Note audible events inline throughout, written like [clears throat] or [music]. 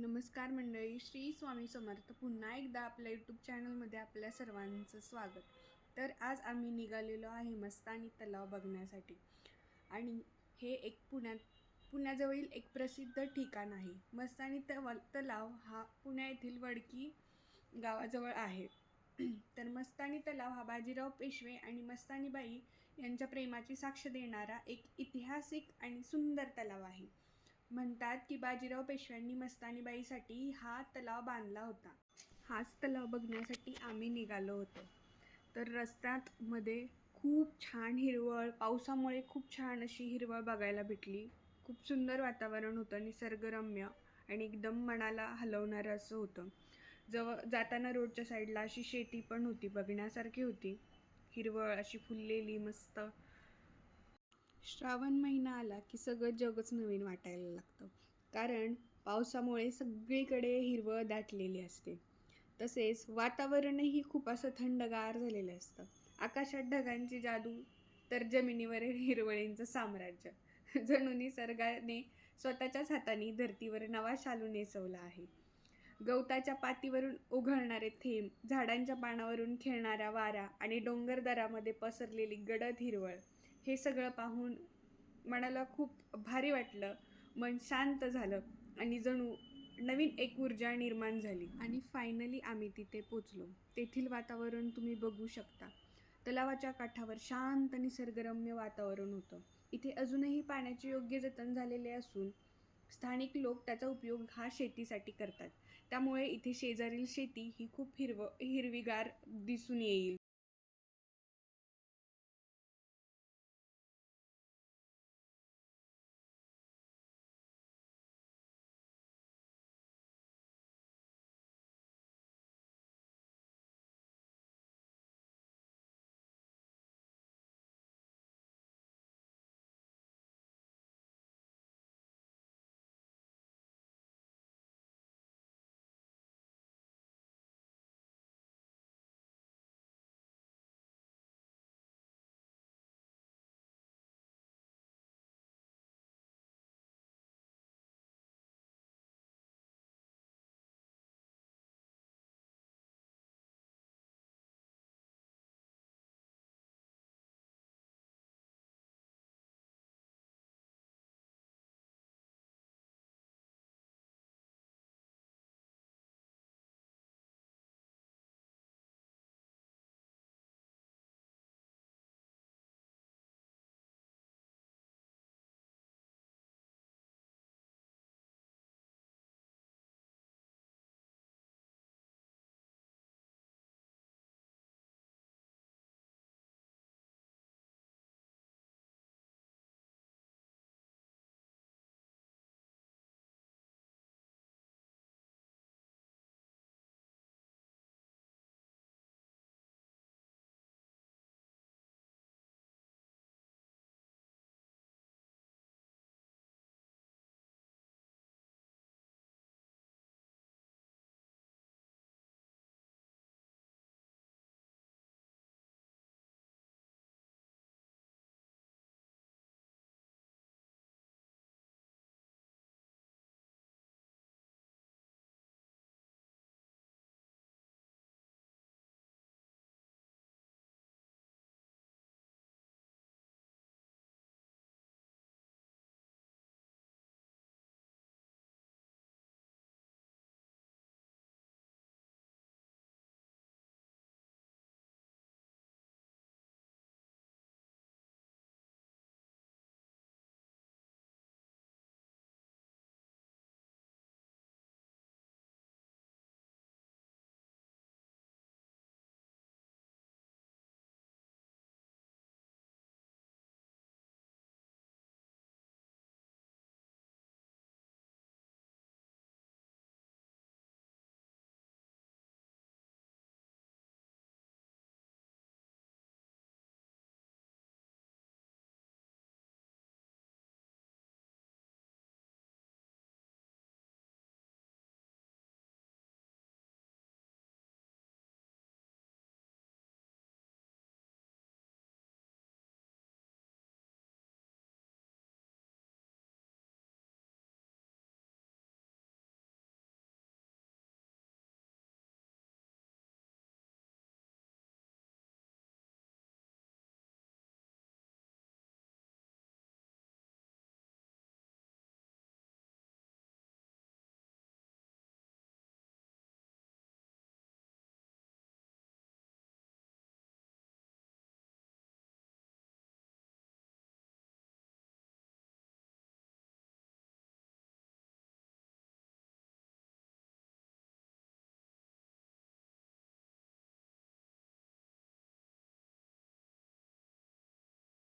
नमस्कार मंडळी श्री स्वामी समर्थ पुन्हा एकदा आपल्या यूट्यूब चॅनलमध्ये आपल्या सर्वांचं स्वागत. तर आज आम्ही निघालेलो आहे मस्तानी तलाव बघण्यासाठी. आणि हे एक पुण्यात पुण्याजवळील एक प्रसिद्ध ठिकाण आहे. मस्तानी तवा तलाव हा पुण्या येथील वडकी गावाजवळ आहे. [clears throat] तर मस्तानी तलाव हा बाजीराव पेशवे आणि मस्तानीबाई यांच्या प्रेमाची साक्ष देणारा एक ऐतिहासिक आणि सुंदर तलाव आहे. म्हणतात की बाजीराव पेशव्यांनी मस्तानीबाईसाठी हा तलाव बांधला होता. हाच तलाव बघण्यासाठी आम्ही निघालो होतो. तर रस्त्यात मध्ये खूप छान हिरवळ पावसामुळे खूप छान अशी हिरवळ बघायला भेटली. खूप सुंदर वातावरण होतं निसर्गरम्य आणि एकदम मनाला हलवणारं असं होतं. जवळ जाताना रोडच्या साईडला अशी शेती पण होती बघण्यासारखी होती. हिरवळ अशी फुललेली मस्त श्रावण महिना आला की सगळं जगच नवीन वाटायला लागतं. कारण पावसामुळे सगळीकडे हिरवळ दाटलेली असते. तसेच वातावरणही खूप असं थंडगार झालेलं असतं. आकाशात ढगांची जादू तर जमिनीवर हिरवळींचं साम्राज्य. जणू निसर्गाने स्वतःच्याच हाताने धर्तीवर नवा शालू नेसवला आहे. गवताच्या पातीवरून उघळणारे थेंब झाडांच्या पानावरून खेळणारा वारा आणि डोंगरदरामध्ये पसरलेली गडद हिरवळ हे सगळं पाहून मनाला खूप भारी वाटलं. मन शांत झालं आणि जणू नवीन एक ऊर्जा निर्माण झाली. आणि फायनली आम्ही तिथे पोचलो. तेथील वातावरण तुम्ही बघू शकता. तलावाच्या काठावर शांत निसर्गरम्य वातावरण होतं. इथे अजूनही पाण्याचे योग्य जतन झालेले असून स्थानिक लोक त्याचा उपयोग हा शेतीसाठी करतात. त्यामुळे इथे शेजारील शेती ही खूप हिरव हिरवीगार दिसून येईल.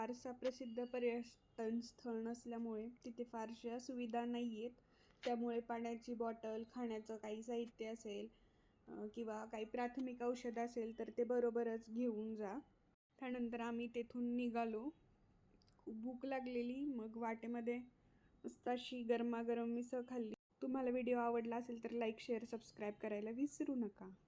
फारसा प्रसिद्ध पर्यटन स्थळ नसल्यामुळे तिथे फारशा सुविधा नाही आहेत त्यामुळे पाण्याची बॉटल खाण्याचं काही साहित्य असेल किंवा काही प्राथमिक औषध असेल तर ते बरोबरच घेऊन जा. त्यानंतर आम्ही तेथून निघालो. खूप भूक लागलेली मग वाटेमध्ये मस्त अशी गरमागरम मिसळ खाल्ली. तुम्हाला व्हिडिओ आवडला असेल तर लाईक शेअर सबस्क्राईब करायला विसरू नका.